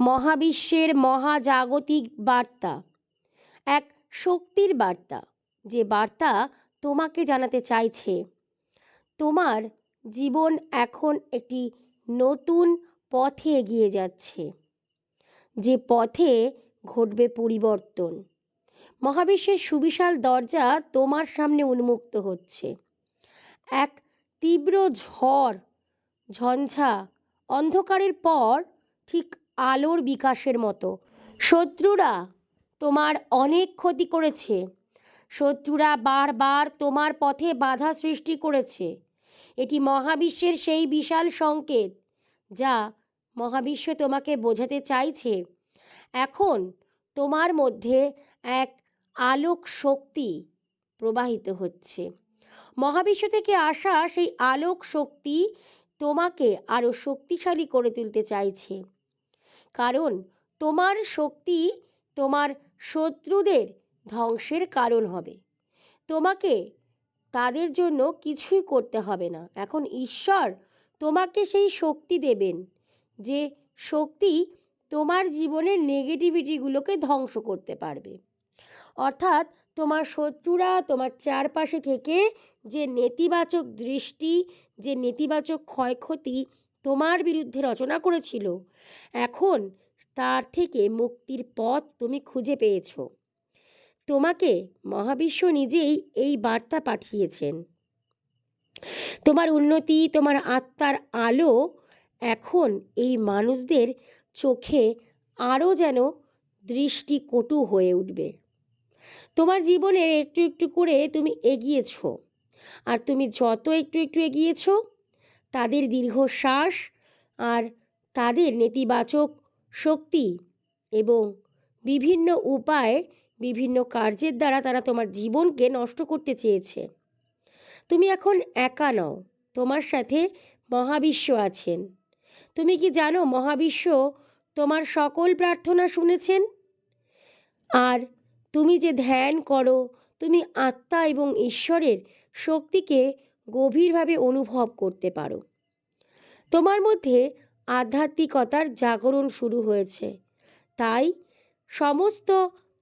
মহাবিশ্বের মহাজাগতিক বার্তা। এক শক্তির বার্তা। যে বার্তা তোমাকে জানাতে চাইছে। তোমার জীবন এখন একটি নতুন পথে এগিয়ে যাচ্ছে। যে পথে ঘটবে পরিবর্তন। মহাবিশ্বের সুবিশাল দরজা তোমার সামনে উন্মুক্ত হচ্ছে। এক তীব্র ঝড়, ঝঞ্ঝা, অন্ধকারের পর ঠিক আলোর বিকাশের মতো। শত্রুরা তোমার অনেক ক্ষতি করেছে। শত্রুরা বারবার তোমার পথে বাধা সৃষ্টি করেছে। এটি মহাবিশ্বের সেই বিশাল সংকেত যা মহাবিশ্ব তোমাকে বোঝাতে চাইছে। এখন তোমার মধ্যে এক আলোক শক্তি প্রবাহিত হচ্ছে। মহাবিশ্ব থেকে আসা সেই আলোক শক্তি তোমাকে আরও শক্তিশালী করে তুলতে চাইছে। কারণ তোমার শক্তি তোমার শত্রুদের ধ্বংসের কারণ হবে। তোমাকে তাদের জন্য কিছুই করতে হবে না। এখন ঈশ্বর তোমাকে সেই শক্তি দেবেন, যে শক্তি তোমার জীবনের নেগেটিভিটিগুলোকে ধ্বংস করতে পারবে। অর্থাৎ তোমার শত্রুরা তোমার চারপাশে থেকে যে নেতিবাচক দৃষ্টি, যে নেতিবাচক ক্ষয়ক্ষতি তোমার বিরুদ্ধে রচনা করেছিল। এখন তার থেকে মুক্তির পথ তুমি খুঁজে পেয়েছ। তোমাকে মহাবিশ্ব নিজেই এই বার্তা পাঠিয়েছেন। তোমার উন্নতি, তোমার আত্মার আলো এখন এই মানুষদের চোখে আরও যেন দৃষ্টি কটু হয়ে উঠবে। তোমার জীবনের একটু একটু করে তুমি এগিয়েছ। আর তুমি যত একটু একটু এগিয়েছ তাদের দীর্ঘশ্বাস আর তাদের নেতিবাচক শক্তি এবং বিভিন্ন উপায়ে, বিভিন্ন কার্যের দ্বারা তারা তোমার জীবনকে নষ্ট করতে চেয়েছে। তুমি এখন একা নও, তোমার সাথে মহাবিশ্ব আছেন। তুমি কি জানো মহাবিশ্ব তোমার সকল প্রার্থনা শুনেছেন? আর তুমি যে ধ্যান করো, তুমি আত্মা এবং ঈশ্বরের শক্তিকে গভীরভাবে অনুভব করতে পারো। তোমার মধ্যে আধ্যাত্মিকতার জাগরণ শুরু হয়েছে। তাই সমস্ত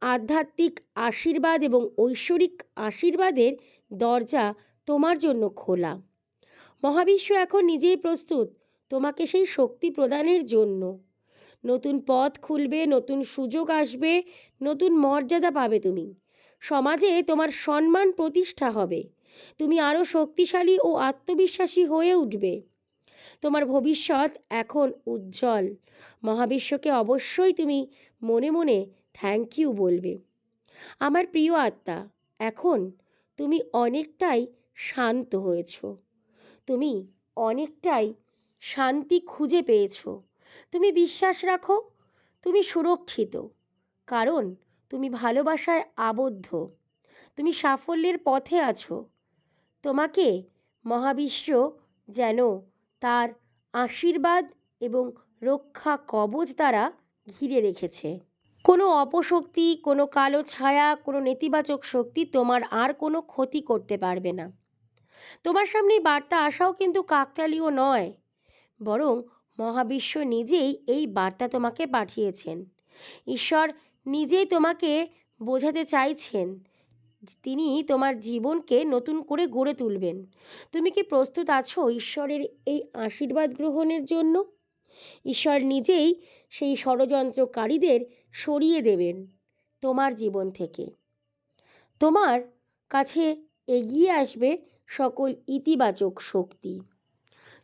আধ্যাত্মিক আশীর্বাদ এবং ঐশ্বরিক আশীর্বাদের দরজা তোমার জন্য খোলা। মহাবিশ্ব এখন নিজেই প্রস্তুত তোমাকে সেই শক্তি প্রদানের জন্য। নতুন পথ খুলবে, নতুন সুযোগ আসবে, নতুন মর্যাদা পাবে তুমি। সমাজে তোমার সম্মান প্রতিষ্ঠা হবে। তুমি আরও শক্তিশালী ও আত্মবিশ্বাসী হয়ে উঠবে। তোমার ভবিষ্যৎ এখন উজ্জ্বল। মহাবিশ্বকে অবশ্যই তুমি মনে মনে থ্যাংক ইউ বলবে। আমার প্রিয় আত্মা, এখন তুমি অনেকটাই শান্ত হয়েছ। তুমি অনেকটাই শান্তি খুঁজে পেয়েছ। তুমি বিশ্বাস রাখো, তুমি সুরক্ষিত। কারণ তুমি ভালোবাসায় আবদ্ধ। তুমি সাফল্যের পথে আছো। তোমাকে মহাবিশ্ব যেন তার আশীর্বাদ এবং রক্ষা কবচ দ্বারা ঘিরে রেখেছে। কোনো অপশক্তি, কোনো কালো ছায়া, কোনো নেতিবাচক শক্তি তোমার আর কোনো ক্ষতি করতে পারবে না। তোমার সামনে বার্তা আসাও কিন্তু কাকতালীয় নয়, বরং মহাবিশ্ব নিজেই এই বার্তা তোমাকে পাঠিয়েছেন। ঈশ্বর নিজেই তোমাকে বোঝাতে চাইছেন তিনি তোমার জীবনকে নতুন করে গড়ে তুলবেন। তুমি কি প্রস্তুত আছো ঈশ্বরের এই আশীর্বাদ গ্রহণের জন্য? ঈশ্বর নিজেই সেই ষড়যন্ত্রকারীদের সরিয়ে দেবেন তোমার জীবন থেকে। তোমার কাছে এগিয়ে আসবে সকল ইতিবাচক শক্তি।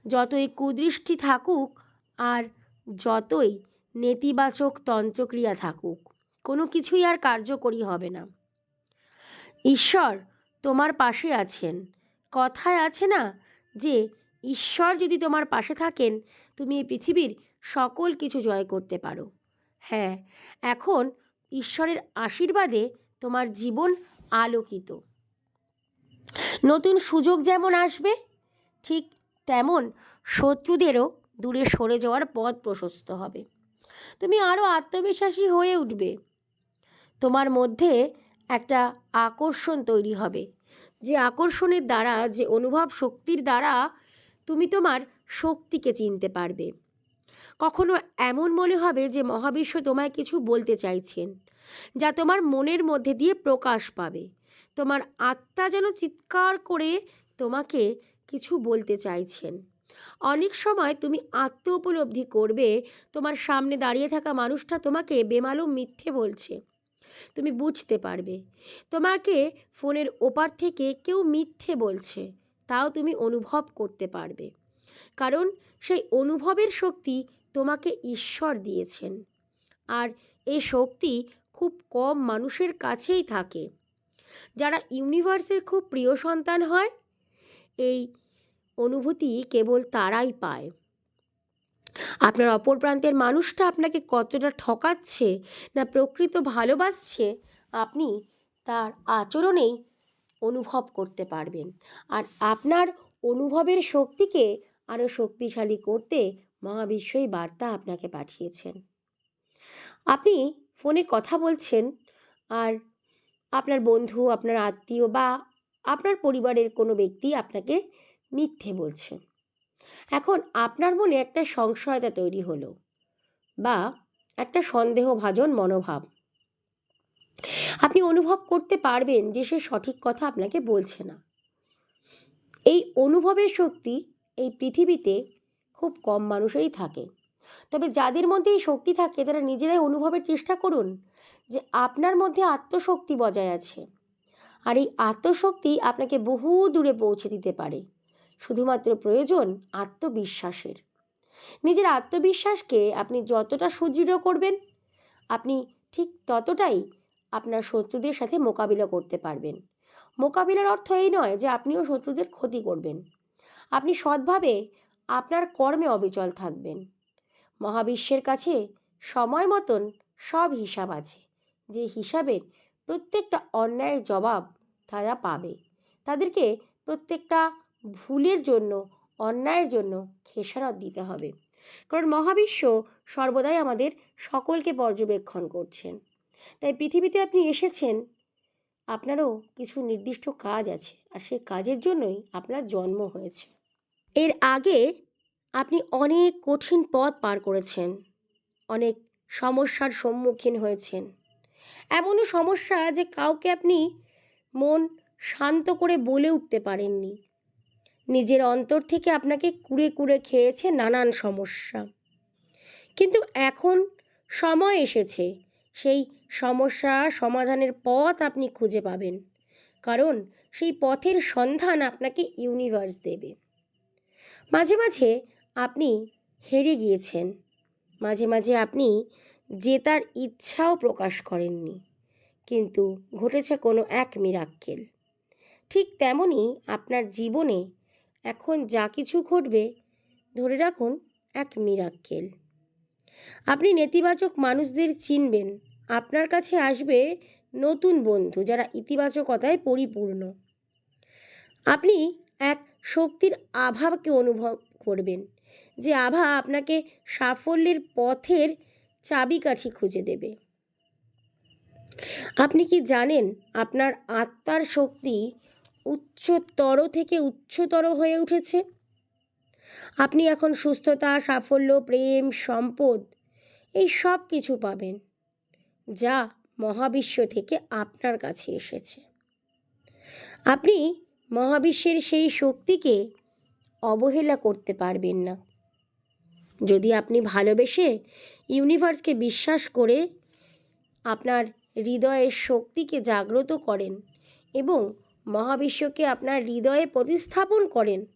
যতই কুদৃষ্টি থাকুক আর যতই নেতিবাচক তন্ত্রক্রিয়া থাকুক, কোনো কিছুই আর কার্যকরী হবে না। ঈশ্বর তোমার পাশে আছেন। কথায় আছে না যে, ঈশ্বর যদি তোমার পাশে থাকেন, তুমি এই পৃথিবীর সকল কিছু জয় করতে পারো। হ্যাঁ এখন ঈশ্বরের আশীর্বাদে তোমার জীবন আলোকিত। নতুন সুযোগ যেমন আসবে, ঠিক তেমন শত্রুদেরও দূরে সরে যাওয়ার পথ প্রশস্ত হবে। তুমি আরও আত্মবিশ্বাসী হয়ে উঠবে। তোমার মধ্যে একটা আকর্ষণ তৈরি হবে। যে আকর্ষণের দ্বারা, যে অনুভব শক্তির দ্বারা তুমি তোমার শক্তিকে চিনতে পারবে। কখনো এমন মনে হবে যে মহাবিশ্ব তোমায় কিছু বলতে চাইছেন, যা তোমার মনের মধ্যে দিয়ে প্রকাশ পাবে। তোমার আত্মা যেন চিৎকার করে তোমাকে কিছু বলতে চাইছেন। অনেক সময় তুমি আত্ম উপলব্ধি করবে, তোমার সামনে দাঁড়িয়ে থাকা মানুষটা তোমাকে বেমালুম মিথ্যে বলছে। তুমি বুঝতে পারবে। তোমাকে ফোনের ওপার থেকে কেউ মিথ্যে বলছে, তাও তুমি অনুভব করতে পারবে। কারণ সেই অনুভবের শক্তি তোমাকে ঈশ্বর দিয়েছেন। আর এই শক্তি খুব কম মানুষের কাছেই থাকে। যারা ইউনিভার্সের খুব প্রিয় সন্তান হয়, এই অনুভূতি কেবল তারাই পায়। আপনার অপর প্রান্তের মানুষটা আপনাকে কতটা ঠকাচ্ছে না প্রকৃত ভালোবাসছে, আপনি তার আচরণেই অনুভব করতে পারবেন। আর আপনার অনুভবের শক্তিকে আরও শক্তিশালী করতে মহাবিশ্বই বার্তা আপনাকে পাঠিয়েছেন। আপনি ফোনে কথা বলছেন আর আপনার বন্ধু, আপনার আত্মীয় বা আপনার পরিবারের কোনো ব্যক্তি আপনাকে মিথ্যে বলছে। এখন আপনার মনে একটা সংশয়তা তৈরি হলো বা একটা সন্দেহভাজন মনোভাব। আপনি অনুভব করতে পারবেন যে সে সঠিক কথা আপনাকে বলছে না। এই অনুভবের শক্তি এই পৃথিবীতে খুব কম মানুষেরই থাকে। তবে যাদের মধ্যে এই শক্তি থাকে, তারা নিজেরাই অনুভবের চেষ্টা করুন যে আপনার মধ্যে আত্মশক্তি বজায় আছে। আর এই আত্মশক্তি আপনাকে বহু দূরে পৌঁছে দিতে পারে। শুধুমাত্র প্রয়োজন আত্মবিশ্বাসের। নিজের আত্মবিশ্বাসকে আপনি যতটা সুদৃঢ় করবেন, আপনি ঠিক ততটাই আপনার শত্রুদের সাথে মোকাবিলা করতে পারবেন। মোকাবিলার অর্থ এই নয় যে আপনিও শত্রুদের ক্ষতি করবেন। আপনি সৎভাবে আপনার কর্মে অবিচল থাকবেন। মহাবিশ্বের কাছে সময় মতন সব হিসাব আছে, যে হিসাবের প্রত্যেকটা অন্যায়ের জবাব তারা পাবে। তাদেরকে প্রত্যেকটা ভুলের জন্য, অন্যায়ের জন্য খেসারত দিতে হবে। কারণ মহাবিশ্ব সর্বদাই আমাদের সকলকে পর্যবেক্ষণ করছেন। তাই পৃথিবীতে আপনি এসেছেন, আপনারও কিছু নির্দিষ্ট কাজ আছে আর সেই কাজের জন্যই আপনার জন্ম হয়েছে। এর আগে আপনি অনেক কঠিন পথ পার করেছেন, অনেক সমস্যার সম্মুখীন হয়েছেন। এমনও সমস্যা যে কাউকে আপনি মন শান্ত করে বলে উঠতে পারেননি। নিজের অন্তর থেকে আপনাকে কুড়ে কুড়ে খেয়েছে নানান সমস্যা। কিন্তু এখন সময় এসেছে, সেই সমস্যা সমাধানের পথ আপনি খুঁজে পাবেন। কারণ সেই পথের সন্ধান আপনাকে ইউনিভার্স দেবে। মাঝে মাঝে আপনি হেরে গিয়েছেন। মাঝে মাঝে আপনি জেতার ইচ্ছাও প্রকাশ করেননি। কিন্তু ঘটেছে কোনো এক মিরাক্কেল ঠিক তেমনই আপনার জীবনে এখন যা কিছু ঘটবে, ধরে রাখুন, এক মিরাক্কেল। আপনি নেতিবাচক মানুষদের চিনবেন। আপনার কাছে আসবে নতুন বন্ধু যারা ইতিবাচকতায় পরিপূর্ণ। আপনি এক শক্তির আভাকে অনুভব করবেন, যে আভা আপনাকে সাফল্যের পথের চাবিকাঠি খুঁজে দেবে। আপনি কি জানেন আপনার আত্মার শক্তি উচ্চতর থেকে উচ্চতর হয়ে উঠেছে। আপনি এখন সুস্থতা, সাফল্য, প্রেম, সম্পদ, এই সব কিছু পাবেন, যা মহাবিশ্ব থেকে আপনার কাছে এসেছে। আপনি মহাবিশ্বের সেই শক্তিকে অবহেলা করতে পারবেন না। যদি আপনি ভালোবেসে ইউনিভার্সকে বিশ্বাস করে আপনার হৃদয়ের শক্তিকে জাগ্রত করেন এবং মহাবিশ্বকে আপনার হৃদয়ে প্রতিস্থাপন করেন।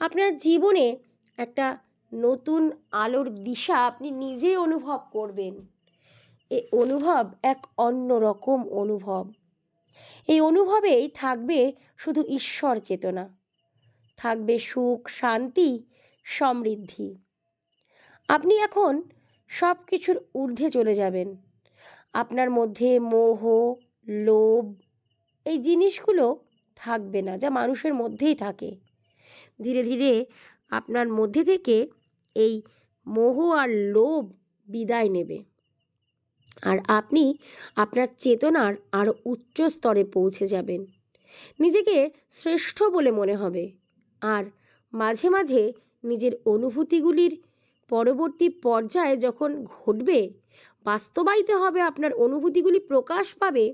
আপনার জীবনে একটা নতুন আলোর দিশা আপনি নিজেই অনুভব করবেন। এ অনুভব এক অন্য রকম অনুভব। এই অনুভবেই থাকবে শুধু ঈশ্বর চেতনা। থাকবে সুখ, শান্তি, সমৃদ্ধি। আপনি এখন সব কিছুর ঊর্ধ্বে চলে যাবেন। আপনার মধ্যে মোহ, লোভ এই জিনিসগুলো থাকবে না, যা মানুষের মধ্যেই থাকে। ধীরে ধীরে আপনার মধ্যে থেকে এই মোহ আর লোভ বিদায় নেবে। আর আপনি আপনার চেতনার আরও উচ্চ স্তরে পৌঁছে যাবেন। নিজেকে শ্রেষ্ঠ বলে মনে হবে। আর মাঝে মাঝে নিজের অনুভূতিগুলির পরবর্তী পর্যায়ে যখন ঘটবে, বাস্তবায়িত হবে আপনার অনুভূতিগুলি, প্রকাশ পাবে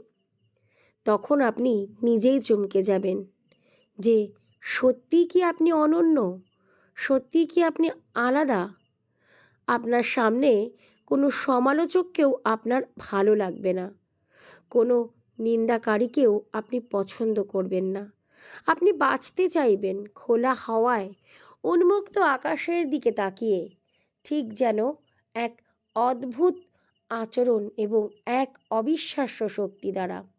তখন আপনি নিজেই চমকে যাবেন। যে, সত্যি কি আপনি অনন্য? সত্যি কি আপনি আলাদা? আপনার সামনে কোনো সমালোচককেও আপনার ভালো লাগবে না। কোনো নিন্দাকারীকেও আপনি পছন্দ করবেন না। আপনি বাঁচতে চাইবেন খোলা হাওয়ায়, উন্মুক্ত আকাশের দিকে তাকিয়ে। ঠিক যেন এক অদ্ভুত আচরণ এবং এক অবিশ্বাস্য শক্তি দ্বারা।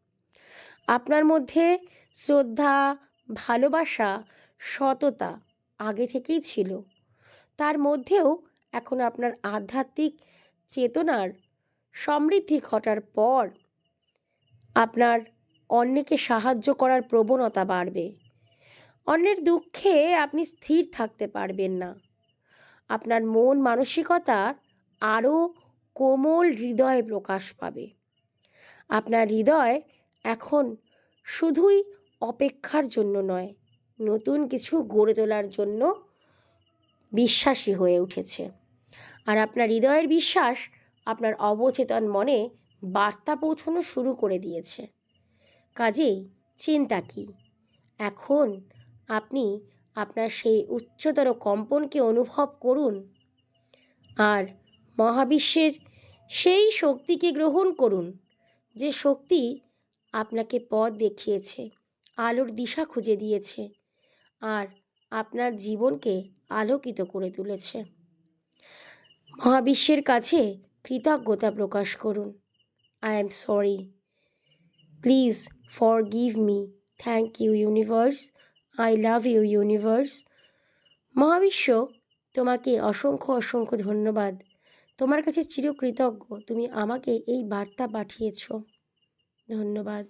আপনার মধ্যে শ্রদ্ধা, ভালোবাসা, সততা আগে থেকেই ছিল। তার মধ্যেও এখন আপনার আধ্যাত্মিক চেতনার সমৃদ্ধি ঘটার পর আপনার অন্যকে সাহায্য করার প্রবণতা বাড়বে। অন্যের দুঃখে আপনি স্থির থাকতে পারবেন না। আপনার মন মানসিকতা আরও কোমল হৃদয়ে প্রকাশ পাবে। আপনার হৃদয় এখন শুধুই অপেক্ষার জন্য নয়, নতুন কিছু গড়ে তোলার জন্য বিশ্বাসী হয়ে উঠেছে। আর আপনার হৃদয়ের বিশ্বাস আপনার অবচেতন মনে বার্তা পৌঁছানো শুরু করে দিয়েছে। কাজেই চিন্তা কি? এখন আপনি আপনার সেই উচ্চতর কম্পনকে অনুভব করুন আর মহাবিশ্বের সেই শক্তিকে গ্রহণ করুন, যে শক্তি আপনাকে পথ দেখিয়েছে, আলোর দিশা খুঁজে দিয়েছে, আর আপনার জীবনকে আলোকিত করে তুলেছে। মহাবিশ্বের কাছে কৃতজ্ঞতা প্রকাশ করুন। I am sorry please forgive me thank you universe I love you universe মহাবিশ্ব, তোমাকে অসংখ্য অসংখ্য ধন্যবাদ। তোমার কাছে চিরকৃতজ্ঞ। তুমি আমাকে এই বার্তা পাঠিয়েছ। ধন্যবাদ।